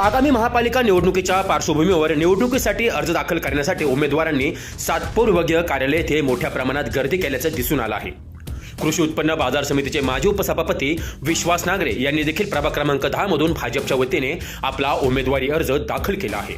आगामी महापालिका निवडणुकीच्या पार्श्वभूमीवर निवडणुकीसाठी अर्ज दाखल करण्यासाठी उमेदवारांनी सातपूर विभागीय कार्यालय येथे मोठ्या प्रमाणात गर्दी केल्याचं दिसून आलं आहे. कृषी उत्पन्न बाजार समितीचे माजी उपसभापती विश्वास नागरे यांनी देखील प्रभाग क्रमांक दहा मधून भाजपच्या वतीने आपला उमेदवारी अर्ज दाखल केला आहे.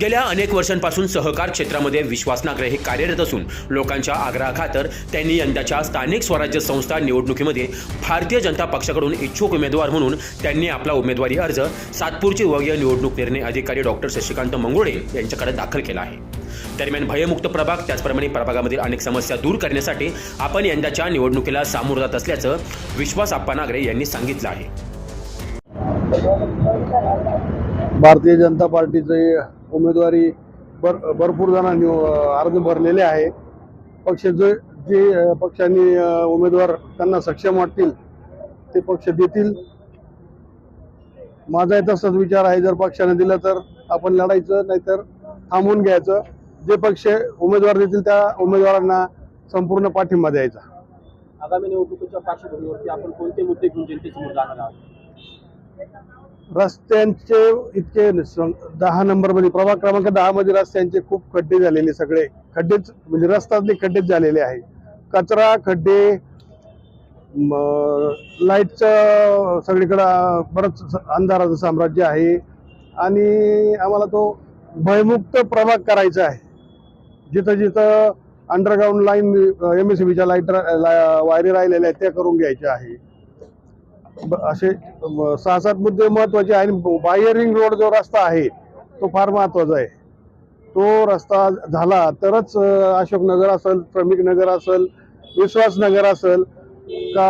गेल्या अनेक वर्षांपासून सहकार क्षेत्रामध्ये विश्वासनागरे हे कार्यरत असून लोकांच्या आग्रहाखातर त्यांनी यंदाच्या स्थानिक स्वराज्य संस्था निवडणुकीमध्ये भारतीय जनता पक्षाकडून इच्छुक उमेदवार म्हणून त्यांनी आपला उमेदवारी अर्ज सातपूरचे वगीय निवडणूक निर्णय अधिकारी डॉक्टर शशिकांत मंगोळे यांच्याकडे दाखल केला आहे. दरम्यान भयमुक्त प्रभाग त्याचप्रमाणे प्रभागामधील अनेक समस्या दूर करण्यासाठी आपण यंदाच्या निवडणुकीला सामोरं जात असल्याचं विश्वास आप्पा नागरे यांनी सांगितलं आहे. भारतीय जनता पार्टीचे उमेदवारी भर भरपूर जणांनी अर्ज भरलेले आहे. पक्ष जे जे पक्षाने पक्षांनी उमेदवार त्यांना सक्षम वाटतील ते पक्ष देतील. माझाही तसाच विचार आहे जर पक्षाने दिला तर आपण लढायचं नाहीतर थांबून घ्यायचं. जे पक्ष उमेदवार देतील त्या उमेदवारांना संपूर्ण पाठिंबा द्यायचा. आगामी निवडणुकीच्या पार्श्वभूमीवरती आपण कोणते मुद्दे घेऊन जनतेसमोर जाणार आहोत? रस्त्यांचे इतके दहा नंबरमध्ये प्रभाग क्रमांक दहा मध्ये रस्त्यांचे खूप खड्डे झालेले सगळे. खड्डेच म्हणजे रस्त्यातले खड्डेच झालेले आहे कचरा खड्डे लाईटचं सगळीकडं बरंच अंधाराचं साम्राज्य आहे. आणि आम्हाला तो भयमुक्त प्रभाग करायचा आहे. जिथं जिथं अंडरग्राऊंड लाईन एम एस बीच्या लाइट वायरी राहिलेल्या आहेत त्या करून घ्यायच्या आहे. असे सहा सात मुद्दे महत्त्वाचे आहे आणि बाह्य रिंग रोड जो रस्ता आहे तो फार महत्त्वाचा आहे. तो रस्ता झाला तरच अशोकनगर असेल श्रमिक नगर असेल विश्वासनगर असेल का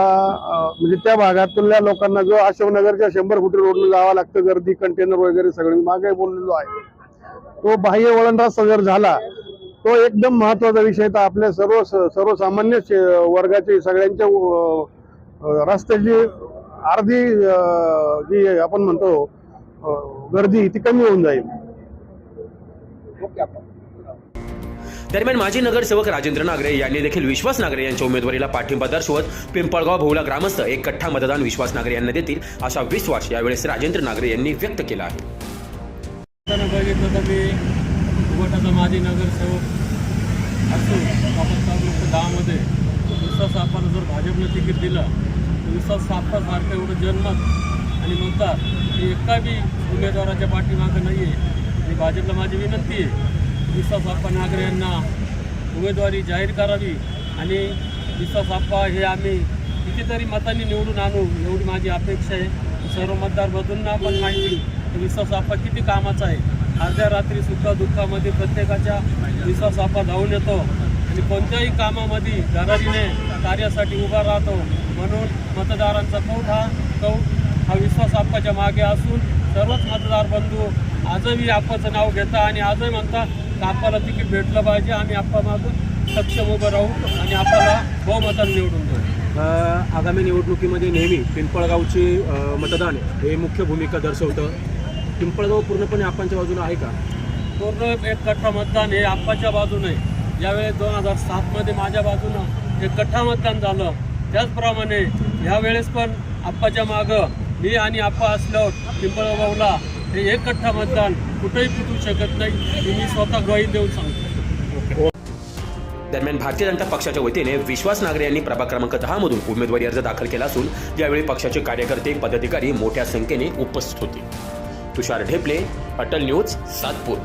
म्हणजे त्या भागातल्या लोकांना जो अशोकनगरच्या शंभर फुटी रोडला जावं लागतं गर्दी कंटेनर वगैरे सगळे मागे बोललेलो आहे. तो बाह्य वळण रस्ता जर झाला तो एकदम महत्त्वाचा विषय तर आपल्या सर्व सर्वसामान्य वर्गाचे सगळ्यांच्या रस्त्याची अर्धी जी आपण म्हणतो गर्दी ती कमी होऊन जाईल. ओके आपण दरम्यान माजी नगरसेवक राजेंद्र नागरे यांनी देखील विश्वास नागरे यांच्या उमेदवारीला पाठिंबा दर्शवत पिंपळगाव बहुला ग्रामस्थ एक कट्टा मतदान विश्वास नागरे यांना देतील असा विश्वास यावेळेस राजेंद्र नागरे यांनी व्यक्त केला आहे. त्यानं बघितलं तर मी उभटाचा माजी नगरसेवक असून आपण तालुका दहामध्ये विश्वास सापाला जर भाजपनं तिकीट दिलं तर विश्वास सापासारखं एवढं जन्मत आणि म्हणतात की एका बी उमेदवाराच्या पाठीमागं नाही आहे आणि भाजपला माझी विनंती आहे. विश्वास आप्पा नागरे यांना उमेदवारी जाहीर करावी आणि विश्वास आप्पा हे आम्ही कितीतरी मतांनी निवडून आणू एवढी माझी अपेक्षा आहे. सर्व मतदार पण माहिती की विश्वास आप्पा किती कामाचा आहे. अर्ध्या रात्री सुद्धा दुःखामध्ये प्रत्येकाच्या विश्वास आप्पा धावून येतो आणि कोणत्याही कामामध्ये धडाडीने कार्यासाठी उभा राहतो. म्हणून मतदारांचा कौट हा कौट हा विश्वास आप्पाच्या मागे असून सर्वच मतदार बंधू आजही आप्पाचं नाव घेता आणि आजही म्हणता की आप्पाला तिकीट भेटलं पाहिजे आम्ही आप्पा मागून सक्षम उभं राहू आणि आपल्याला बहुमताने निवडून देऊ. आगामी निवडणुकीमध्ये नेहमी पिंपळगावचे मतदान हे मुख्य भूमिका दर्शवतं. पिंपळगाव पूर्णपणे आपणच्या बाजूला आहे का? पूर्ण एक कट्टा मतदान हे आप्पाच्या बाजूने. यावेळेस दोन हजार सातमध्ये माझ्या बाजूनं हे कठ्ठा मतदान झालं. त्याचप्रमाणे ह्यावेळेस पण आप्पाच्या मागं मी आणि आप्पा असल्यावर पिंपळगावला हे एक कठ्ठा मतदान कुठेही पिटू शकत नाही हे मी स्वतः ग्वाही देऊन सांगतो. दरम्यान भारतीय जनता पक्षाच्या वतीने विश्वास नागरे यांनी प्रभाग क्रमांक दहा मधून उमेदवारी अर्ज दाखल केला असून यावेळी पक्षाचे कार्यकर्ते पदाधिकारी मोठ्या संख्येने उपस्थित होते. तुषार ढेपले अटल न्यूज सातपूर.